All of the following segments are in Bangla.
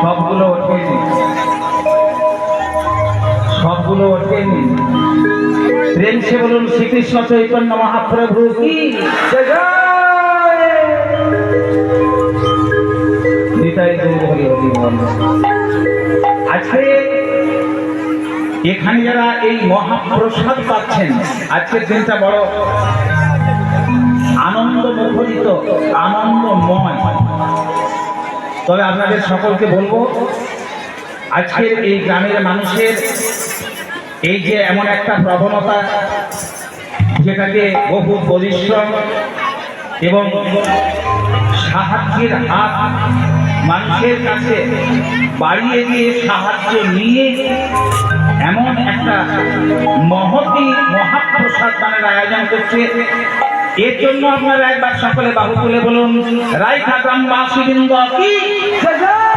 সবগুলো ওঠেনি সবগুলো ওঠেনি প্রেম সে বলুন, শ্রীকৃষ্ণ চৈতন্য মহাপ্রভু কি। আজকে এখানে যারা এই মহাপ্রসাদ পাচ্ছেন, আজকের দিনটা বড় মুখরিত আনন্দময়। তবে আপনাদের সকলকে বলব, আজকের এই গ্রামের মানুষের এই যে এমন একটা প্রবণতা, যেটাকে বহু পরিশ্রম এবং সাহায্যের হাত মানুষের কাছে বাড়িয়ে দিয়ে সাহায্য নিয়ে এমন একটা মহতি মহাপ্রসাদ দানের আয়োজন করছে। এর জন্য আপনারা একবার সকলে বাহু তুলে বলুন রাইখা গ্রামবাসীবৃন্দ কি জয় জয়।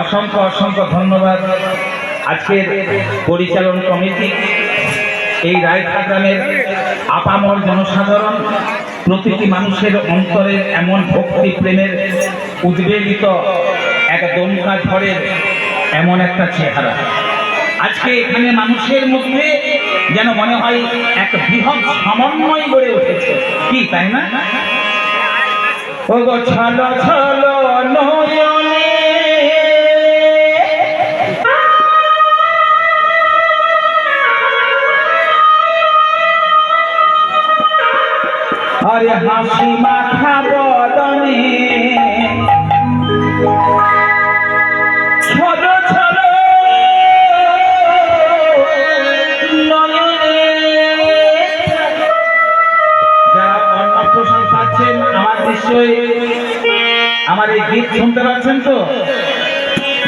অসংখ্য অসংখ্য ধন্যবাদ আজকের পরিচালন কমিটি, এই রায়খা গ্রামের আপামর জনসাধারণ, প্রতিটি মানুষের অন্তরে এমন ভক্তি প্রেমের উদ্বেলিত এক দমকা ঝড়ের এমন একটা চেহারা আজকে এখানে মানুষের মধ্যে যেন মনে হয় এক বৃহৎ সমন্বয় গড়ে উঠেছে। কি, তাই না? আরে হাসি মাখা পাচ্ছেন আমার নিশ্চয়ই। আমার এই গীত শুনতে পাচ্ছেন তো?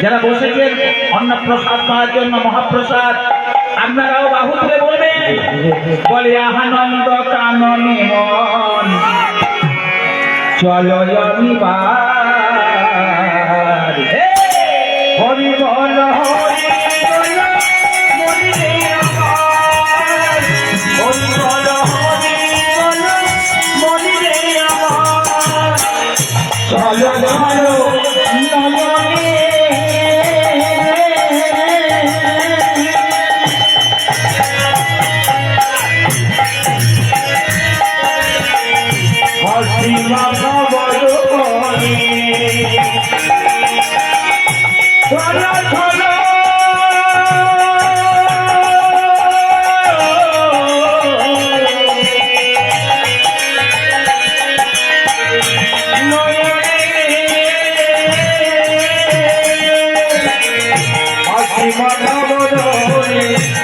যারা বসেছেন, অন্নপ্রসাদ পাওয়ার জন্য, মহাপ্রসাদ, আপনারাও বাহু তুলে বলবেন, বলে আনন্দ কাননে মন। চলো জনিবার মনোরে